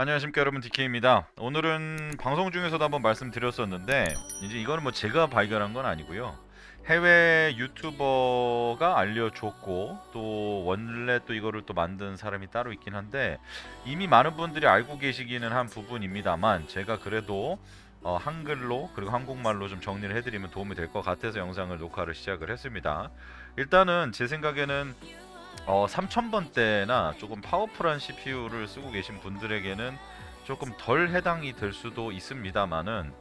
안녕하십니까 여러분 DK입니다. 오늘은 방송 중에서도 한번 말씀드렸었는데 이제 이거는 뭐 제가 발견한 건 아니고요. 해외 유튜버가 알려줬고 또 원래 또 이거를 또 만든 사람이 따로 있긴 한데 이미 많은 분들이 알고 계시기는 한 부분입니다만 제가 그래도 어, 한글로 그리고 한국말로 좀 정리를 해드리면 도움이 될 것 같아서 영상을 녹화를 시작을 했습니다. 일단은 제 생각에는 어, 3000번대나 조금 파워풀한 CPU를 쓰고 계신 분들에게는 조금 덜 해당이 될 수도 있습니다만은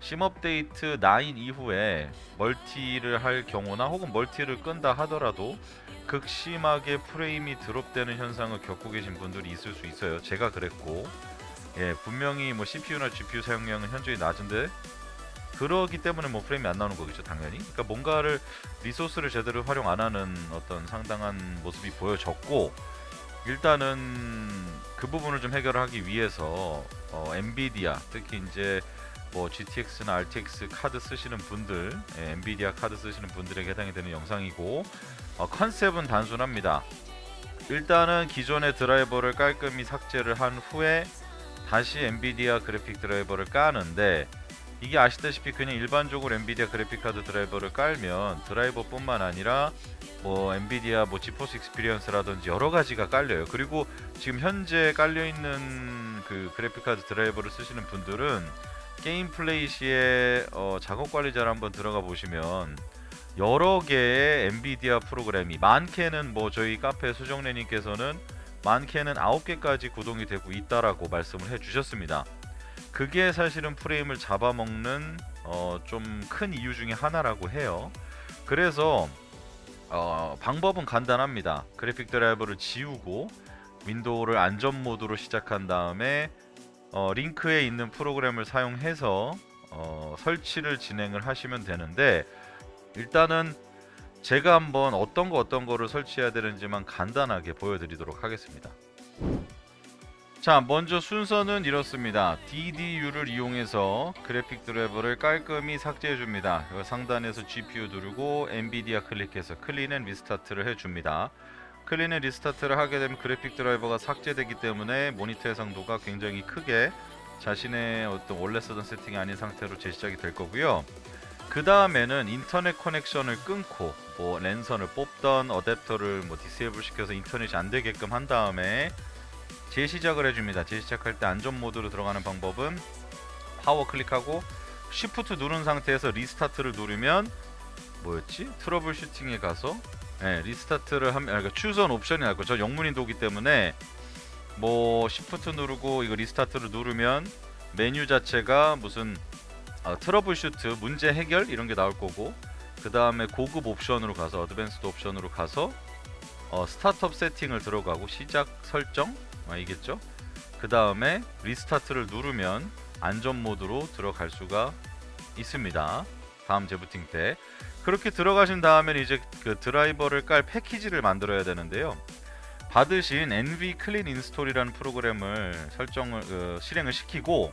심 업데이트 9 이후에 멀티를 할 경우나 혹은 멀티를 끈다 하더라도 극심하게 프레임이 드롭되는 현상을 겪고 계신 분들이 있을 수 있어요. 제가 그랬고 예, 분명히 뭐 CPU나 GPU 사용량은 현저히 낮은데 그러기 때문에 뭐 프레임이 안 나오는 거겠죠 당연히. 그러니까 뭔가를 리소스를 제대로 활용 안 하는 어떤 상당한 모습이 보여졌고 일단은 그 부분을 좀 해결하기 위해서 어, 엔비디아 특히 이제 뭐 GTX나 RTX 카드 쓰시는 분들 예, 엔비디아 카드 쓰시는 분들에게 해당이 되는 영상이고 어, 컨셉은 단순합니다. 일단은 기존의 드라이버를 깔끔히 삭제를 한 후에 다시 엔비디아 그래픽 드라이버를 까는데 이게 아시다시피 그냥 일반적으로 엔비디아 그래픽 카드 드라이버를 깔면 드라이버뿐만 아니라 뭐 엔비디아 뭐 지포스 익스피리언스라든지 여러 가지가 깔려요. 그리고 지금 현재 깔려 있는 그 그래픽 카드 드라이버를 쓰시는 분들은 게임 플레이 시에 어, 작업 관리자를 한번 들어가 보시면 여러 개의 엔비디아 프로그램이 많게는 뭐 저희 카페 수정래님께서는 많게는 9개까지 구동이 되고 있다라고 말씀을 해 주셨습니다. 그게 사실은 프레임을 잡아먹는 어, 좀 큰 이유 중에 하나라고 해요. 그래서 어, 방법은 간단합니다. 그래픽 드라이버를 지우고 윈도우를 안전 모드로 시작한 다음에 어, 링크에 있는 프로그램을 사용해서 어, 설치를 진행을 하시면 되는데 일단은 제가 한번 어떤 거 어떤 거를 설치해야 되는지만 간단하게 보여드리도록 하겠습니다. 자 먼저 순서는 이렇습니다. DDU를 이용해서 그래픽 드라이버를 깔끔히 삭제해 줍니다. 상단에서 GPU 누르고 엔비디아 클릭해서 클린 앤 리스타트를 해 줍니다. 클린 앤 리스타트를 하게 되면 그래픽 드라이버가 삭제되기 때문에 모니터 해상도가 굉장히 크게 자신의 어떤 원래 쓰던 세팅이 아닌 상태로 재시작이 될 거고요. 그 다음에는 인터넷 커넥션을 끊고 뭐 랜선을 뽑던 어댑터를 뭐 디세이블 시켜서 인터넷이 안 되게끔 한 다음에 재시작을 해줍니다. 재시작할 때 안전 모드로 들어가는 방법은 파워 클릭하고 Shift 누른 상태에서 리스타트를 누르면 뭐였지? 트러블 슈팅에 가서 네, 리스타트를 하면 아, 그러니까 추선 옵션이 나고 저 영문인도기 때문에 뭐 Shift 누르고 이거 리스타트를 누르면 메뉴 자체가 무슨 어, 트러블 슈트 문제 해결 이런 게 나올 거고 그 다음에 고급 옵션으로 가서 어드밴스드 옵션으로 가서 어, 스타트업 세팅을 들어가고 시작 설정 알겠죠? 그 다음에 리스타트를 누르면 안전 모드로 들어갈 수가 있습니다. 다음 재부팅 때 그렇게 들어가신 다음에 이제 그 드라이버를 깔 패키지를 만들어야 되는데요. 받으신 NV 클린 인스톨이라는 프로그램을 설정을 어, 실행을 시키고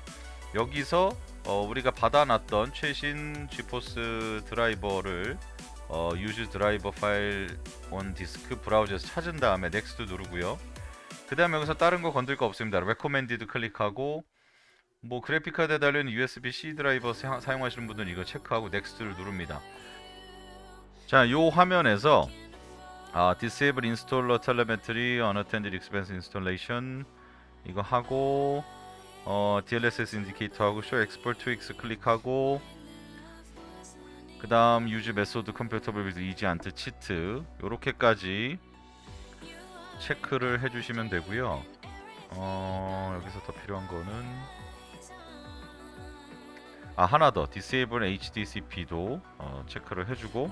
여기서 어, 우리가 받아놨던 최신 지포스 드라이버를 어, use 드라이버 파일 on 디스크 브라우저에서 찾은 다음에 넥스트 누르고요. 그 다음에 여기서 다른 거 건들 거 없습니다. 레코멘디드 클릭하고 뭐 그래픽 카드에 달려있는 USB-C 드라이버 사, 사용하시는 분들은 이거 체크하고 넥스트를 누릅니다. 자, 요 화면에서 아, Disable Installer Telemetry Unattended Expense Installation 이거 하고 어, DLSS 인디케이터 하고 Show Export to X 클릭하고 그 다음 Use Method Compatible with Easy Ant Cheat 요렇게까지 체크를 해주시면 되고요. 어, 여기서 더 필요한 거는 아 하나 더 Disable HDCP도 어, 체크를 해주고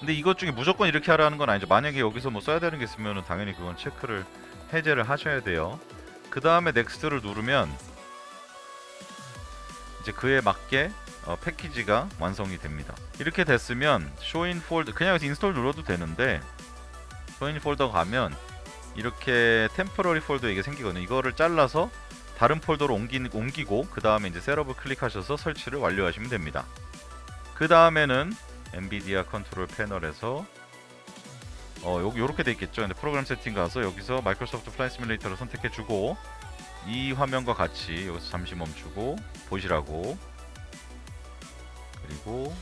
근데 이것 중에 무조건 이렇게 하라는 건 아니죠. 만약에 여기서 뭐 써야 되는 게 있으면 당연히 그건 체크를 해제를 하셔야 돼요. 그 다음에 넥스트를 누르면 이제 그에 맞게 어, 패키지가 완성이 됩니다. 이렇게 됐으면 쇼인 폴드 그냥 인스톨 눌러도 되는데 쇼인 폴더 가면 이렇게 템포러리 폴더 이게 생기거든요. 이거를 잘라서 다른 폴더로 옮기, 옮기고 그 다음에 이제 셋업을 클릭하셔서 설치를 완료하시면 됩니다. 그 다음에는 엔비디아 컨트롤 패널에서 어 여기 이렇게 돼 있겠죠. 근데 프로그램 세팅 가서 여기서 마이크로소프트 플라이 시뮬레이터를 선택해 주고 이 화면과 같이 여기서 잠시 멈추고 보시라고 그리고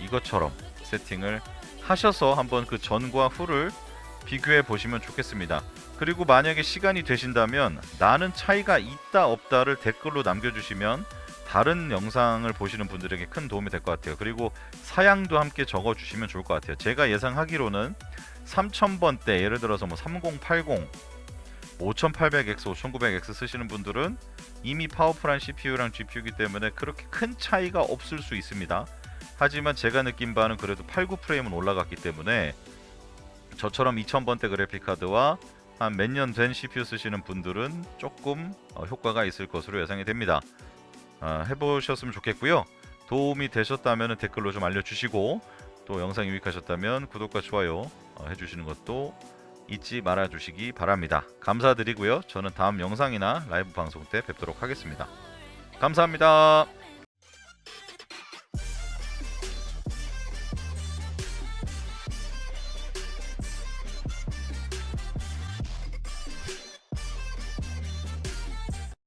이것처럼 세팅을 하셔서 한번 그 전과 후를 비교해 보시면 좋겠습니다. 그리고 만약에 시간이 되신다면 나는 차이가 있다 없다를 댓글로 남겨주시면 다른 영상을 보시는 분들에게 큰 도움이 될 것 같아요. 그리고 사양도 함께 적어주시면 좋을 것 같아요. 제가 예상하기로는 3000번대 예를 들어서 뭐 3080, 5800X, 5900X 쓰시는 분들은 이미 파워풀한 CPU랑 GPU이기 때문에 그렇게 큰 차이가 없을 수 있습니다. 하지만 제가 느낀 바는 그래도 89 프레임은 올라갔기 때문에 저처럼 2000번대 그래픽 카드와 한 몇 년 된 CPU 쓰시는 분들은 조금 어, 효과가 있을 것으로 예상이 됩니다. 아, 해보셨으면 좋겠고요. 도움이 되셨다면 댓글로 좀 알려주시고 또 영상 유익하셨다면 구독과 좋아요 어, 해주시는 것도 잊지 말아 주시기 바랍니다. 감사드리고요. 저는 다음 영상이나 라이브 방송 때 뵙도록 하겠습니다. 감사합니다.